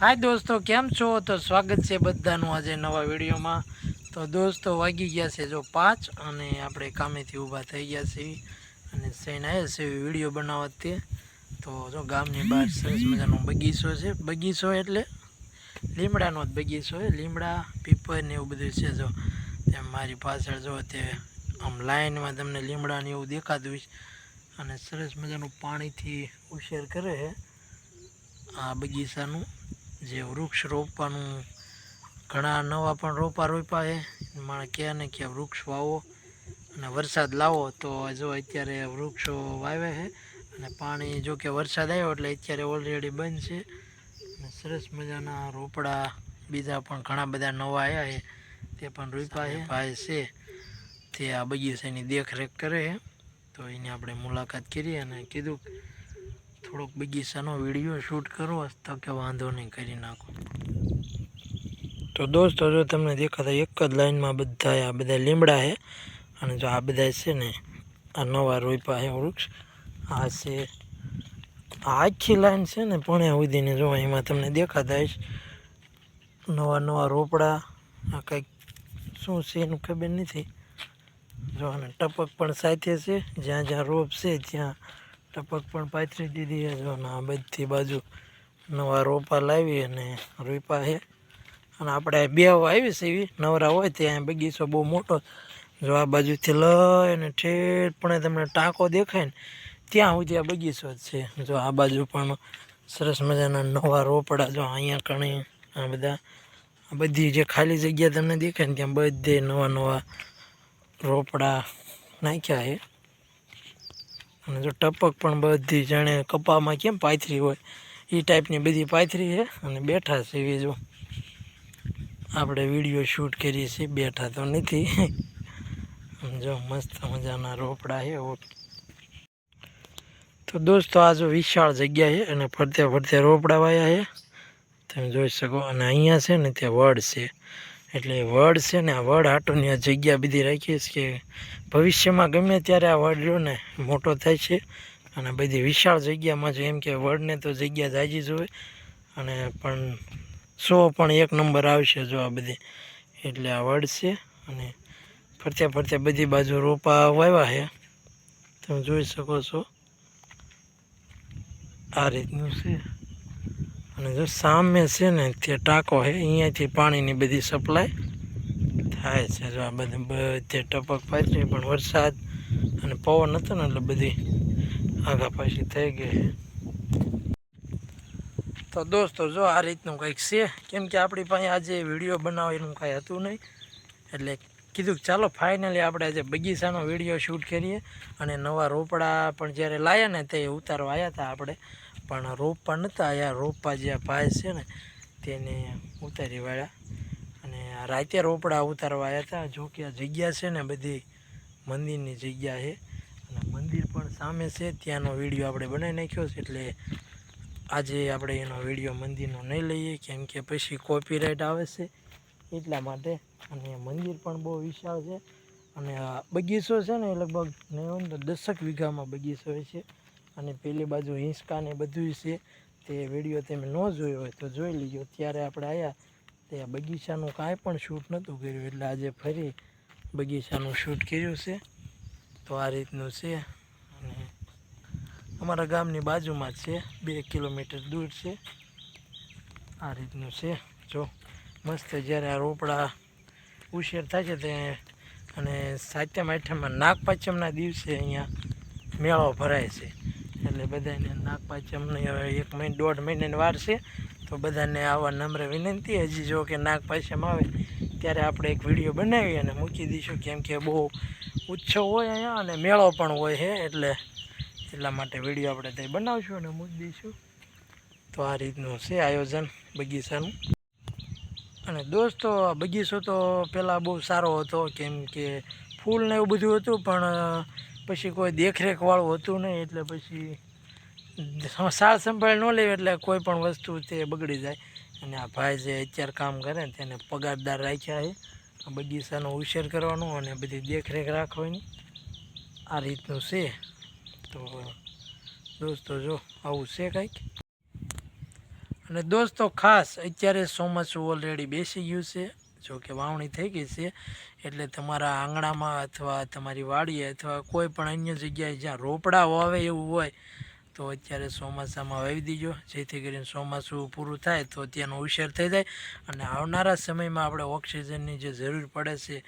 હાય દોસ્તો, કેમ છો? તો સ્વાગત છે બધાનું આજે નવા વિડીયોમાં. તો દોસ્તો, વાગી ગયા છે જો પાંચ અને આપણે કામેથી ઊભા થઈ ગયા છીએ અને સૈન આવ્યા છે વીડિયો બનાવવા તે તો જો ગામની બહાર સરસ મજાનો બગીચો છે. બગીચો એટલે લીમડાનો જ બગીચો છે. લીમડા, પીપર ને એવું બધું છે જો. તેમ મારી પાછળ જો તે આમ લાઈનમાં તમને લીમડાને એવું દેખાતું છે. અને સરસ મજાનું પાણીથી ઉછેર કરે છે. આ બગીચાનું જે વૃક્ષ રોપવાનું, ઘણા નવા પણ રોપા રોપ્યા છે. માણે કહે ને કે વૃક્ષ વાવો અને વરસાદ લાવો તો જો અત્યારે વૃક્ષો વાવે છે અને પાણી જો કે વરસાદ આવ્યો એટલે અત્યારે ઓલરેડી બંધ છે. અને સરસ મજાના રોપડા બીજા પણ ઘણા બધા નવા આવ્યા છે. તે પણ રોપ્યા છે. ભાઈ છે તે આ બગીચાની દેખરેખ કરે છે. તો એની આપણે મુલાકાત કરી અને કીધું થોડોક બગીચાનો વીડિયો શૂટ કરો તો કે વાંધો નહીં, કરી નાખો. તો દોસ્તો, જો તમને દેખાતા એક જ લાઈનમાં બધા આ બધા લીમડા છે અને જો આ બધા છે ને, આ નવા રોપ્યા છે વૃક્ષ. આ છે, આ આખી લાઈન છે ને પુણે સુધીને, જો એમાં તમને દેખાતા હશે. નવા નવા રોપડા, આ કંઈક શું છે એનું ખબર નથી. જો અને ટપક પણ સાથે છે, જ્યાં જ્યાં રોપ છે ત્યાં ટપક પણ પાથરી દીધી છે જો ને આ બધી બાજુ નવા રોપા લાવી અને રોપા છે. અને આપણે બે આવી છે એવી. નવરા હોય ત્યાં બગીચો બહુ મોટો. જો આ બાજુથી લઈને ઠેઠ પણ તમને ટાંકો દેખાય ને, ત્યાં સુધી આ બગીચો જ છે. જો આ બાજુ પણ સરસ મજાના નવા રોપડા જો અહીંયા કણી આ બધા, આ બધી જે ખાલી જગ્યા તમને દેખાય ને, ત્યાં બધે નવા નવા રોપડા નાખ્યા છે. અને જો ટપક પણ બધી જાણે કપામાં કેમ પાથરી હોય એ ટાઈપની બધી પાથરી છે અને બેઠા છે એવી જો. આપણે વીડિયો શૂટ કરીએ છીએ, બેઠા તો નથી. જો મસ્ત મજાના રોપડા છે તો દોસ્તો, આ જો વિશાળ જગ્યા છે અને ફરતે ફરતે રોપડા વાયા છે. તમે જોઈ શકો, અને અહીંયા છે ને તે વડ છે. એટલે વડ છે ને, આ વડ હાટોની આ જગ્યા બધી રાખીએ છે કે ભવિષ્યમાં ગમે ત્યારે આ વડ મોટો થાય છે. અને બધી વિશાળ જગ્યામાં જો એમ કે વડને તો જગ્યા જાજી જોવે અને પણ સો પણ એક નંબર આવશે જો આ બધી. એટલે આ વડ છે અને ફરતે ફરતે બધી બાજુ રોપા વાવ્યા છે. તમે જોઈ શકો છો. આ રીતનું છે. અને જો સામે છે ને તે ટાંકો છે, અહીંયાથી પાણીની બધી સપ્લાય થાય છે. જો આ બધી બધે ટપક પાછી પણ વરસાદ અને પવન હતો ને, એટલે બધી આગા પાછી થઈ ગઈ તો દોસ્તો, જો આ રીતનું કંઈક છે. કેમ કે આપણી પાસે આજે વીડિયો બનાવવાનું કાંઈ હતું નહીં. એટલે કીધું કે ચાલો ફાઇનલી આપણે આજે બગીચાનો વીડિયો શૂટ કરીએ. અને નવા રોપડા પણ જ્યારે લાયા ને તે ઉતારવા આવ્યા હતા આપણે. પણ રોપા નહોતા આવ્યા રોપા જે ભાઈ છે ને તેને ઉતારી વાળ્યા. અને રાતે રોપડા ઉતારવા આવ્યા હતા. જો કે આ જગ્યા છે ને બધી મંદિરની જગ્યા છે. અને મંદિર પણ સામે છે. ત્યાંનો વીડિયો આપણે બનાવી નાખ્યો છે. એટલે આજે આપણે એનો વીડિયો મંદિરનો નહીં લઈએ. કેમ કે પછી કોપીરાઇટ આવે છે. એટલા માટે. અને મંદિર પણ બહુ વિશાળ છે. અને બગીચો છે ને લગભગ નહીં તો દસક વીઘામાં બગીચો છે. અને પેલી બાજુ હિંસકા ને બધું છે. તે વીડિયો તમે ન જોયો હોય તો જોઈ લીજો. ત્યારે આપણે આવ્યા તે આ બગીચાનું કાંઈ પણ શૂટ નહોતું કર્યું. એટલે આજે ફરી બગીચાનું શૂટ કર્યું છે. તો આ રીતનું છે. અને અમારા ગામની બાજુમાં જ છે. બે કિલોમીટર દૂર છે. આ રીતનું છે. જો. મસ્ત જ્યારે આ રોપડા ઉછેર થાય છે તે અને સાતમ, આઠમમાં નાગપાંચમના દિવસે અહીંયા મેળો ભરાય છે. એટલે બધાને નાગપાંચમની હવે એક મહિને, દોઢ મહિનાની વાર છે. તો બધાને આવા નમ્ર વિનંતી. હજી જો કે નાગપાંચમ આવે ત્યારે આપણે એક વીડિયો બનાવી અને મૂકી દઈશું. કેમ કે બહુ ઉત્સવ હોય અહીંયા અને મેળો પણ હોય છે. એટલે એટલા માટે વીડિયો આપણે ત્યાં બનાવશું અને મૂકી દઈશું. તો આ રીતનું છે આયોજન બગીચાનું. અને દોસ્તો, આ બગીચો તો પહેલાં બહુ સારો હતો, કેમ કે ફૂલ એવું બધું હતું, પણ પછી કોઈ દેખરેખવાળું હતું નહીં, એટલે પછી સાર સંભાળ ન લેવી, એટલે કોઈ પણ વસ્તુ તે બગડી જાય. અને આ ભાઈ જે અત્યારે કામ કરે તેને પગારદાર રાખ્યા છે. બગીચાનો ઉછેર કરવાનો અને બધી દેખરેખ રાખવાની. આ રીતનું છે. તો, દોસ્તો, જો, આવું છે કંઈક. અને દોસ્તો, ખાસ અત્યારે ચોમાસું ઓલરેડી બેસી ગયું છે, જો કે વાવણી થઈ ગઈ છે, એટલે તમારા આંગણામાં અથવા તમારી વાડીએ અથવા કોઈ પણ અન્ય જગ્યાએ જ્યાં રોપડા વાવે એવું હોય, તો અત્યારે ચોમાસામાં વાવી દીજો. જેથી કરીને ચોમાસું પૂરું થાય તો ત્યાંનો ઉછેર થઈ જાય. અને આવનારા સમયમાં આપણે ઓક્સિજનની જે જરૂર પડે છે,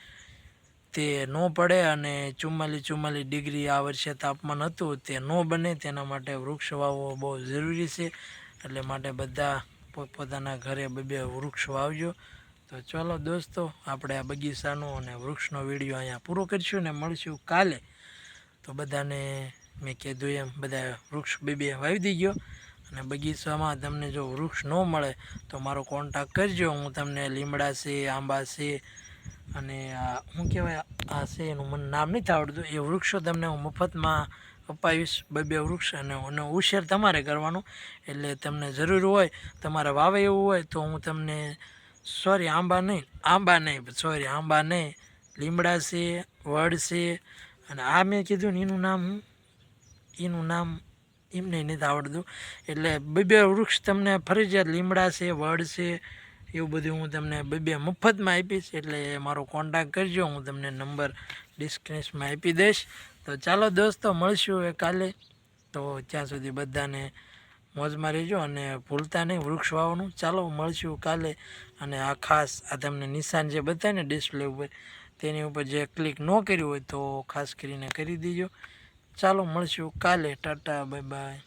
તે ન પડે અને ચુમ્માલીસ ચુમ્માલીસ ડિગ્રી આ વર્ષે તાપમાન હતું, તે ન બને, તેના માટે વૃક્ષ વાવવો બહુ જરૂરી છે. એટલે માટે બધા પોતપોતાના ઘરે બે બે વૃક્ષ વાવજો. તો ચાલો દોસ્તો, આપણે આ બગીચાનો અને વૃક્ષનો વીડિયો અહીંયા પૂરો કરીશું ને મળશું કાલે. તો બધાને મેં કીધું એમ, બધા વૃક્ષ બે બે વાવી દીજો. અને બગીચામાં તમને જો વૃક્ષ ન મળે તો મારો કોન્ટેક કરજો. હું તમને લીમડા છે, આંબા છે અને આ, શું કહેવાય, આ છે એનું મને નામ નથી આવડતું. એ વૃક્ષો તમને હું મફતમાં અપાવીશ બે બે વૃક્ષ અને એનો ઉછેર તમારે કરવાનો. એટલે તમને જરૂર હોય, તમારે વાવે એવું હોય તો હું તમને સોરી આંબા નહીં આંબા નહીં સોરી આંબા નહીં, લીમડા છે, વડ છે, અને આ મેં કીધું ને એનું નામ એનું નામ એમને નથી આવડતું. એટલે બે બે વૃક્ષ તમને ફરજિયાત લીમડા છે, વડ છે, એવું બધું હું તમને બે બે મફતમાં આપીશ. એટલે મારો કોન્ટેક્ટ કરજો, હું તમને નંબર ડિસ્ક્રિપ્શનમાં આપી દઈશ. તો ચાલો દોસ્તો, મળશું એ કાલે. તો ત્યાં સુધી બધાને મોજમાં રહેજો અને ભૂલતા નહીં, વૃક્ષ વાવવાનું. ચાલો મળશું કાલે. અને આ ખાસ, આ તમને નિશાન જે બતાવીને ડિસ્પ્લે ઉપર, તેની ઉપર જે ક્લિક ન કર્યું હોય તો ખાસ કરીને કરી દીજો. ચાલો મળશું કાલે. Tata bye bye